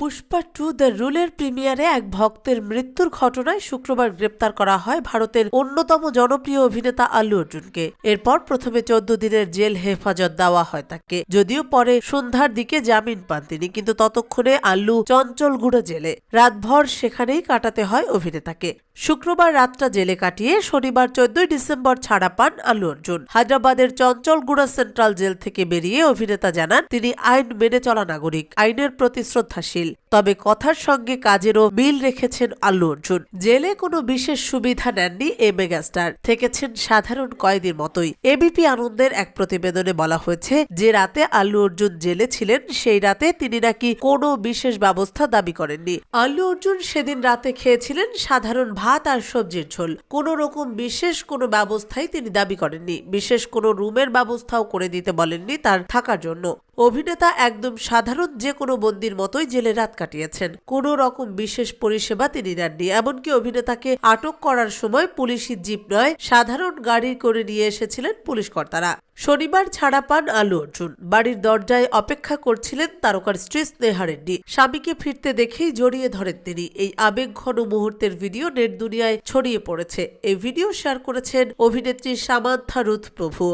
Pushpa two the রুলের প্রিমিয়ারে এক ভক্তের মৃত্যুর ঘটনায় শুক্রবার গ্রেপ্তার করা হয় ভারতের অন্যতম জনপ্রিয় অভিনেতা আল্লু অর্জুনকে। এরপর প্রথমে চোদ্দ দিনের জেল হেফাজত দেওয়া হয় তাকে। যদিও পরে সন্ধ্যার দিকে জামিন পান তিনি, কিন্তু ততক্ষণে আল্লু চঞ্চলগুড়া জেলে। রাতভর সেখানেই কাটাতে হয় অভিনেতাকে। শুক্রবার রাতটা জেলে কাটিয়ে শনিবার চোদ্দই ডিসেম্বর ছাড়া পান আল্লু অর্জুন। হায়দ্রাবাদের চঞ্চলগুড়া সেন্ট্রাল জেল থেকে বেরিয়ে অভিনেতা জানান, তিনি আইন মেনে চলা নাগরিক। আইনের প্রতি শ্রদ্ধাশীল। তবে কথার সঙ্গে কাজেরও মিল রেখেছেন আল্লু অর্জুন। জেলে কোনো বিশেষ সুবিধা নেননি এ মেগাস্টার। থেকেছেন সাধারণ কয়েদির মতোই। এবিপি আনন্দের এক প্রতিবেদনে বলা হয়েছে যে রাতে আল্লু অর্জুন জেলে ছিলেন, সেই রাতে তিনি নাকি কোনো বিশেষ ব্যবস্থা দাবি করেননি। আল্লু অর্জুন সেদিন রাতে খেয়েছিলেন সাধারণ ভাত আর সবজির ঝোল। কোনো রকম বিশেষ কোনো ব্যবস্থাই তিনি দাবি করেননি। বিশেষ কোনো রুমের ব্যবস্থাও করে দিতে বলেননি তার থাকার জন্য। অভিনেতা একদম সাধারণ যে কোনো বন্দির মতোই জেলে রাত কাটিয়েছেন। কোনো রকম বিশেষ পরিষেবা তিনি নেননি, এমনকি অভিনেতাকে আটক করার সময় পুলিশি জিপ নয়, সাধারণ গাড়ি করে নিয়ে এসেছিলেন পুলিশ কর্তারা। শনিবার ছাড়া পান আলু অর্জুন। বাড়ির দরজায় অপেক্ষা করছিলেন তারকার স্ত্রী স্নেহা রেড্ডি। স্বামীকে ফিরতে দেখেই জড়িয়ে ধরেন তিনি। এই আবেগঘন মুহূর্তের ভিডিও নেট দুনিয়ায় ছড়িয়ে পড়েছে। এই ভিডিও শেয়ার করেছেন অভিনেত্রী সামান্থা রুথ প্রভু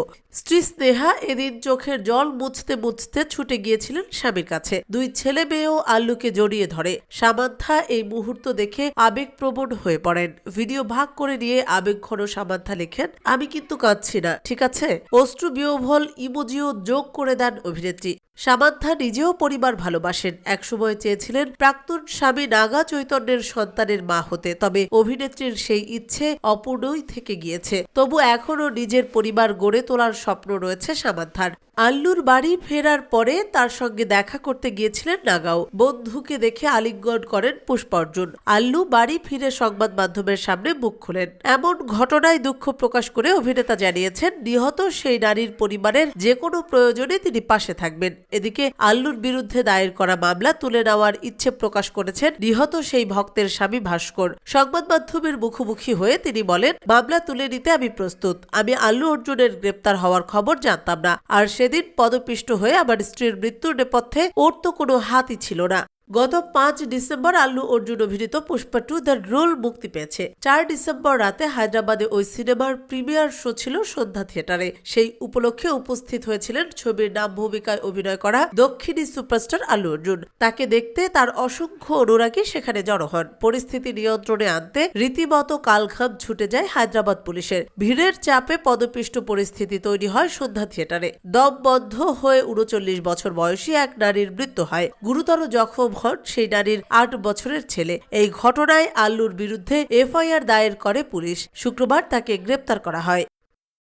স্ত্রী স্নেহা এদিন চোখের জল মুছতে মুছতে ছুটে গিয়েছিলেন স্বামীর কাছে। দুই ছেলে মেয়েও আল্লুকে জড়িয়ে ধরে। সামান্থা এই মুহূর্ত দেখে আবেগপ্রবণ হয়ে পড়েন। ভিডিও ভাগ করে নিয়ে আবেগঘন সামান্থা লেখেন, আমি কিন্তু কাঁদছি না, ঠিক আছে? অশ্রু বিয়োভল ইমোজিও যোগ করে দেন অভিনেত্রী। সামান্থা নিজেও পরিবার ভালোবাসেন। একসময় চেয়েছিলেন প্রাক্তন স্বামী নাগা চৈতন্যের সন্তানের মা হতে, তবে অভিনেত্রীর সেই ইচ্ছে অপূর্ণই থেকে গিয়েছে। তবু এখনও নিজের পরিবার গড়ে তোলার স্বপ্ন রয়েছে সামান্থার। আল্লুর বাড়ি ফেরার পরে তার সঙ্গে দেখা করতে গিয়েছিলেন নাগাও। বন্ধুকে দেখে আলিঙ্গন করেন পুষ্পার্জুন। আল্লু বাড়ি ফিরে সংবাদ মাধ্যমের সামনে মুখ খুলেন। এমন ঘটনায় দুঃখ প্রকাশ করে অভিনেতা জানিয়েছেন, নিহত সেই নারীর পরিবারের যে কোনো প্রয়োজনে তিনি পাশে থাকবেন। এদিকে আল্লুর বিরুদ্ধে দায়ের করা মামলা তুলে নেওয়ার ইচ্ছে প্রকাশ করেছেন নিহত সেই ভক্তের স্বামী ভাস্কর। সংবাদ মাধ্যমের মুখোমুখি হয়ে তিনি বলেন, মামলা তুলে নিতে আমি প্রস্তুত। আমি আল্লু অর্জুনের গ্রেপ্তার হওয়ার খবর জানতাম না। আর সেদিন পদপিষ্ট হয়ে আমার স্ত্রীর মৃত্যুর নেপথ্যে ওর তো কোনো হাতই ছিল না। গত পাঁচ ডিসেম্বর আল্লু অর্জুন অভিনীত পুষ্পা টু দ্য রোল মুক্তি পেয়েছে। চার ডিসেম্বর রাতে হায়দ্রাবাদে ওই সিনেমার প্রিমিয়ার শো ছিল সন্ধ্যা থিয়েটারে। সেই উপলক্ষে উপস্থিত হয়েছিলেন ছবির নাম, ভূমিকায় অভিনয় করা দক্ষিণী সুপারস্টার আল্লু অর্জুন। তাকে দেখতে তার অসংখ্য অনুরাগী সেখানে জড়ো হন। পরিস্থিতি নিয়ন্ত্রণে আনতে রীতিমতো কালঘাম ছুটে যায় হায়দ্রাবাদ পুলিশের। ভিড়ের চাপে পদপিষ্ট পরিস্থিতি তৈরি হয় সন্ধ্যা থিয়েটারে। দম বন্ধ হয়ে উনচল্লিশ বছর বয়সী এক নারীর মৃত্যু হয়। গুরুতর জখম হন সেই নারীর আট বছরের ছেলে। এই ঘটনায় আল্লুর বিরুদ্ধে এফআইআর দায়ের করে পুলিশ। শুক্রবার তাকে গ্রেপ্তার করা হয়।